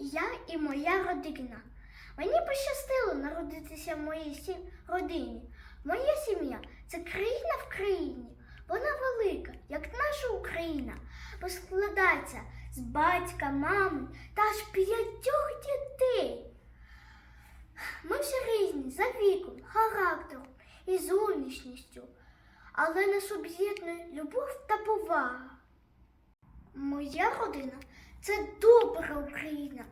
я і моя родина. Мені пощастило народитися в моїй родині. Моя сім'я це країна в країні. Вона велика, як наша Україна, бо складається з батька, мами та аж п'ятьох дітей. Ми всі різні за віком, характером і зовнішністю, але нас об'єднує любов та повага. Моя родина це добра Україна.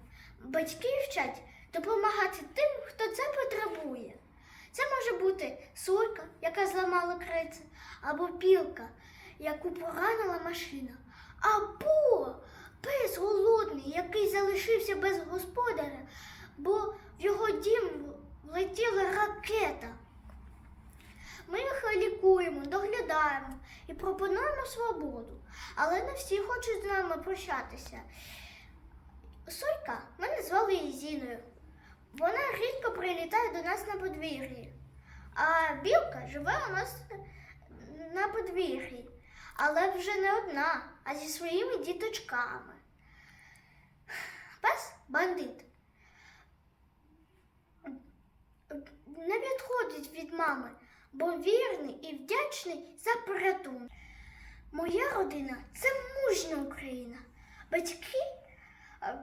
Батьки вчать допомагати тим, хто це потребує. Це може бути сойка, яка зламала криця, або білка, яку поранила машина, або пес голодний, який залишився без господаря, бо в його дім влетіла ракета. Ми їх лікуємо, доглядаємо і пропонуємо свободу, але не всі хочуть з нами прощатися. Сойка, мене звали її Зіною. Вона рідко прилітає до нас на подвір'ї. А білка живе у нас на подвір'ї, але вже не одна, а зі своїми діточками. Пес бандит. Не відходить від мами, бо вірний і вдячний за порятунок. Моя родина це мужня Україна. Батьки, е,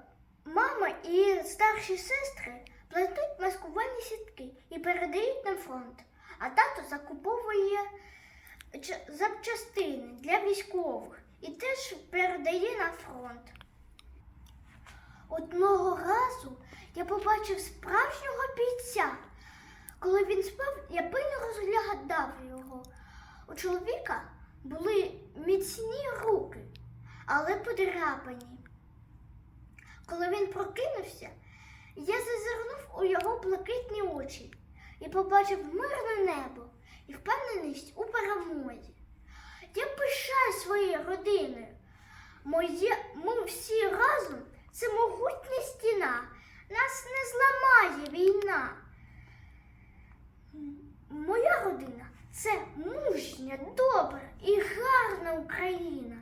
мама і старші сестри плетуть маскувальні сітки і передають на фронт, а тато закуповує запчастини для військових і теж передає на фронт. Одного разу я побачив справжнього бійця. Коли він спав, я пильно розглядав його. У чоловіка були міцні руки, але подряпані. Коли він прокинувся, я зазирнув у його блакитні очі і побачив мирне небо і впевненість у перемозі. Я пишаю своєю родиною. Моє, ми всі разом це могутня стіна. Нас не зламає війна. М- Моя родина це мужня, добра і гарна Україна.